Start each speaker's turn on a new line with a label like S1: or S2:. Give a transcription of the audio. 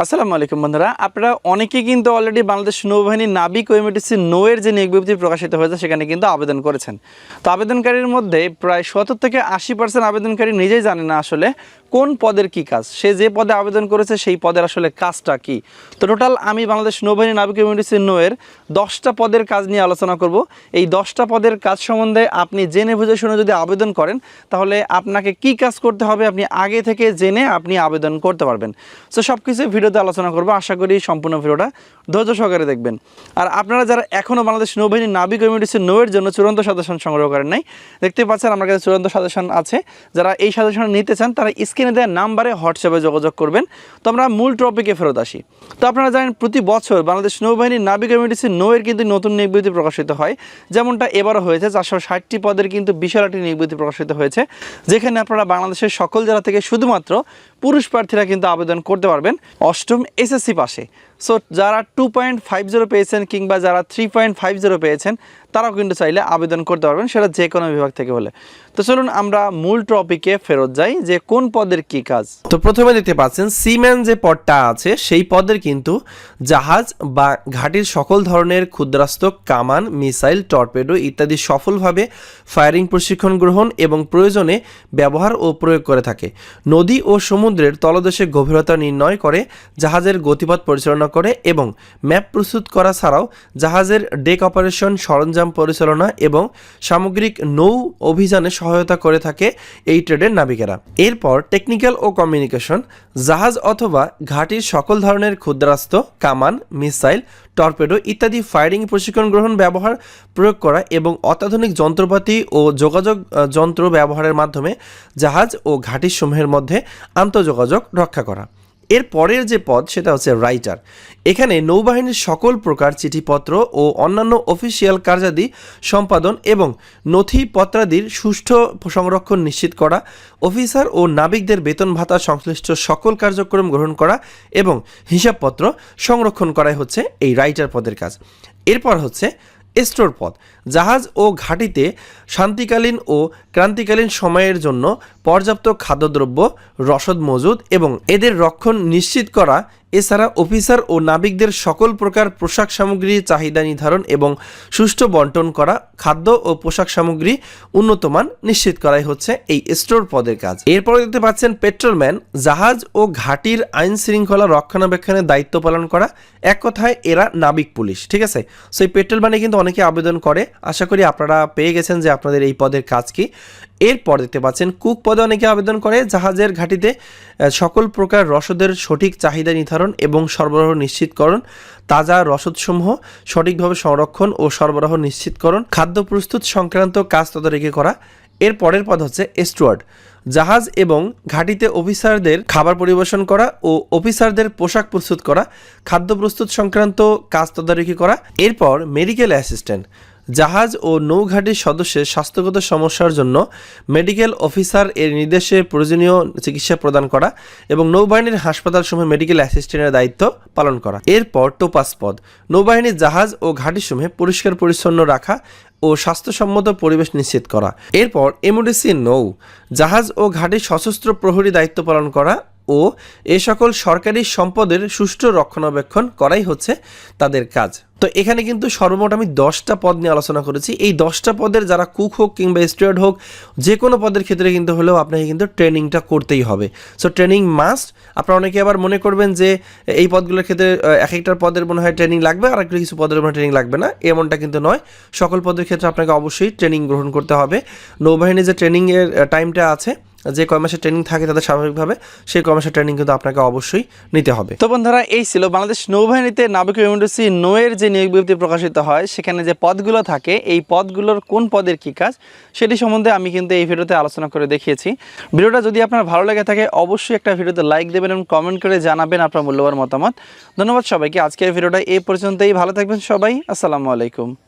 S1: আসসালামু আলাইকুম বন্ধুরা। আপনারা অনেকেই কিন্তু অলরেডি বাংলাদেশ নৌবাহিনী নাবিক ও এমটিসি নৌয়ের যে নিয়োগ প্রকাশিত হয়েছে, সেখানে কিন্তু আবেদন করেছেন। তো আবেদনকারীর মধ্যে প্রায় সত্তর থেকে আশি পার্সেন্ট আবেদনকারী নিজেই জানে না আসলে কোন পদের কি কাজ। সে যে পদে আবেদন করেছে, সেই পদের আসলে কাজটা কি। তো টোটাল আমি বাংলাদেশ নৌবাহিনী নাবিক ও এমটিসি নৌয়ের দশটা পদের কাজ নিয়ে আলোচনা করব। এই দশটা পদের কাজ সম্বন্ধে আপনি জেনে বুঝে শুনে যদি আবেদন করেন, তাহলে আপনাকে কি কাজ করতে হবে আপনি আগে থেকে জেনে আপনি আবেদন করতে পারবেন। তো সব কিছু ভিডিওতে আলোচনা করব। আশা করি সম্পূর্ণ ভিডিওটা ধৈর্য সহকারে দেখবেন। আর আপনারা যারা এখনও বাংলাদেশ নৌবাহিনী নাবিক কমিউনিটি নৌয়ের জন্য চূড়ান্ত সাজেশন সংগ্রহ করেন নাই, দেখতে পাচ্ছেন আমার কাছে চূড়ান্ত সাজেশন আছে। যারা এই সাজেশন নিতে চান, তারা স্ক্রিনে দেওয়া নাম্বারে হোয়াটসঅ্যাপে যোগাযোগ করবেন। তো আমরা মূল টপিকে ফেরত আসি। তো আপনারা জানেন, প্রতি বছর বাংলাদেশ নৌবাহিনী নাবিক কমিউনিটি নৌয়ের কিন্তু নতুন নিবৃত্তি প্রকাশিত হয়। যেমনটা এবারও হয়েছে, চারশো ষাটটি পদের কিন্তু বিশাল একটি নিয়োগ প্রকাশিত হয়েছে। যেখানে আপনারা বাংলাদেশের সকল জেলা থেকে শুধুমাত্র পুরুষ প্রার্থীরা কিন্তু আবেদন করতে পারবেন। অষ্টম এসএসসি পাশে। সো যারা টু পয়েন্ট ফাইভ জিরো পেয়েছেন কিংবা যারা থ্রি পয়েন্ট ফাইভ জিরো পেয়েছেন, তারাও কিন্তু চাইলে আবেদন করতে পারবেন, সেটা যে কোনো বিভাগ থেকে হলে। তো চলুন আমরা মূল টপিকে ফেরত যাই, যে কোন পদের কি কাজ।
S2: তো প্রথমে দেখতে পাচ্ছেন সিম্যান যে পদটা আছে, সেই পদের কিন্তু জাহাজ বা ঘাটির সকল ধরনের ক্ষুদ্রাস্ত কামান, মিসাইল, টর্পেডো ইত্যাদি সফলভাবে ফায়ারিং প্রশিক্ষণ গ্রহণ এবং প্রয়োজনে ব্যবহার ও প্রয়োগ করে থাকে। নদী ও সমুদ্রের তলদেশে গভীরতা নির্ণয় করে জাহাজের গতিপথ পরিচালনা করে এবং ম্যাপ প্রস্তুত করা ছাড়াও জাহাজের ডেক অপারেশন, সরঞ্জাম পরিচালনা এবং সামগ্রিক নৌ অভিযানে সহায়তা করে থাকে এই ট্রেডের নাবিকেরা। এরপর টেকনিক্যাল ও কমিউনিকেশন, জাহাজ অথবা ঘাটির সকল ধরনের ক্ষুদ্রাস্ত কামান, মিসাইল, টর্পেডো ইত্যাদি ফায়ারিং প্রশিক্ষণ গ্রহণ ব্যবহার প্রয়োগ করা এবং অত্যাধুনিক যন্ত্রপাতি ও যোগাযোগ যন্ত্র ব্যবহারের মাধ্যমে জাহাজ ও ঘাটির সমূহের মধ্যে আন্তঃযোগাযোগ রক্ষা করা। এর পরের যে পদ, সেটা হচ্ছে রাইটার এখানে নৌবাহিনীর সকল প্রকার চিঠিপত্র ও অন্যান্য অফিসিয়াল কার্যাদি সম্পাদন এবং নথিপত্রাদির সুষ্ঠু সংরক্ষণ নিশ্চিত করা অফিসার ও নাবিকদের বেতন ভাতা সংশ্লিষ্ট সকল কার্যক্রম গ্রহণ করা এবং হিসাবপত্র সংরক্ষণ করাই হচ্ছে এই রাইটার পদের কাজ। এরপর হচ্ছে স্টোর পথ জাহাজ ও ঘাটিতে শান্তিকালীন ও ক্রান্তিকালীন সময়ের জন্য পর্যাপ্ত খাদ্যদ্রব্য, রসদ মজুদ এবং এদের রক্ষণ নিশ্চিত করা এছাড়া অফিসার ও নাবিকদের সকল প্রকার পোশাক সামগ্রী চাহিদা নির্ধারণ এবং সুষ্ঠু বন্টন করা, খাদ্য ও পোশাক সামগ্রী উন্নতমান নিশ্চিত করাই হচ্ছে এই স্টোর পদের কাজ। এরপরে দেখতে পাচ্ছেন পেট্রোলম্যান, জাহাজ ও ঘাটির আইন শৃঙ্খলা রক্ষণাবেক্ষণের দায়িত্ব পালন করা, এক কথায় এরা নাবিক পুলিশ, ঠিক আছে? সো এই পেট্রোলম্যানে কিন্তু অনেকে আবেদন করে। আশা করি আপনারা পেয়ে গেছেন যে আপনাদের এই পদের কাজ কি। এরপর দেখতে পাচ্ছেন, কুক পদে অনেকে আবেদন করে, জাহাজের ঘাটিতে সকল প্রকার রসদের সঠিক চাহিদা নির্ধারণ এবং সরবরাহ নিশ্চিতকরণ, তাজা রসদসমূহ সঠিকভাবে সংরক্ষণ ও সরবরাহ নিশ্চিতকরণ, খাদ্য প্রস্তুত সংক্রান্ত কাজ তদারকি করা। এর পরের পদ হচ্ছে স্টুয়ার্ড। জাহাজ এবং ঘাটিতে অফিসারদের খাবার পরিবেশন করা ও অফিসারদের পোশাক প্রস্তুত করা, খাদ্য প্রস্তুত সংক্রান্ত কাজ তদারকি করা, এরপর মেডিকেল অ্যাসিস্ট্যান্ট। জাহাজ ও নৌঘাটির সদস্যের স্বাস্থ্যগত সমস্যার জন্য মেডিকেল অফিসার এর নির্দেশে প্রয়োজনীয় চিকিৎসা প্রদান করা এবং নৌবাহিনীর হাসপাতাল সমূহে মেডিকেল অ্যাসিস্ট্যান্টের দায়িত্ব পালন করা। এরপর টোপাস পদ। নৌবাহিনীর জাহাজ ও ঘাটি সমূহে পরিষ্কার পরিচ্ছন্ন রাখা ও স্বাস্থ্যসম্মত পরিবেশ নিশ্চিত করা। এরপর এমওডিসি নৌ, জাহাজ ও ঘাটে সশস্ত্র প্রহরী দায়িত্ব পালন করা ও এ সকল সরকারি সম্পদের সুষ্ঠু রক্ষণাবেক্ষণ করাই হচ্ছে তাদের কাজ। তো এখানে কিন্তু সর্বমোট আমি দশটা পদ নিয়ে আলোচনা করেছি। এই দশটা পদের যারা কুক হোক কিংবা স্টুয়ার্ড হোক যে কোনো পদের ক্ষেত্রে কিন্তু হলেও আপনাকে কিন্তু ট্রেনিংটা করতেই হবে। So training must. আপনারা অনেকে আবার মনে করবেন যে এই পদগুলোর ক্ষেত্রে এক একটার পদের মনে হয় ট্রেনিং লাগবে আর কিছু পদের মনে ট্রেনিং লাগবে না। এমনটা কিন্তু নয়। সকল পদের ক্ষেত্রে আপনাকে অবশ্যই ট্রেনিং গ্রহণ করতে হবে। নৌবাহিনীর যে ট্রেনিংয়ের টাইমটা আছে, যে কয় মাসের ট্রেনিং থাকে তাদের স্বাভাবিকভাবে সেই কয় মাসের ট্রেনিং কিন্তু আপনাকে অবশ্যই নিতে হবে।
S1: তো বন্ধুরা, এই ছিল বাংলাদেশ নৌবাহিনীতে নাবিক ইউনিভার্সিটি নোয়ের যে নিয়োগ বিজ্ঞপ্তি প্রকাশিত হয়, সেখানে যে পদগুলো থাকে, এই পদগুলোর কোন পদের কি কাজ, সেটি সম্বন্ধে আমি কিন্তু এই ভিডিওতে আলোচনা করে দেখিয়েছি। ভিডিওটা যদি আপনার ভালো লেগে থাকে, অবশ্যই একটা ভিডিওতে লাইক দেবেন এবং কমেন্ট করে জানাবেন আপনার মূল্যবান মতামত। ধন্যবাদ সবাইকে, আজকের ভিডিওটা এই পর্যন্তই। ভালো থাকবেন সবাই, আসসালামু আলাইকুম।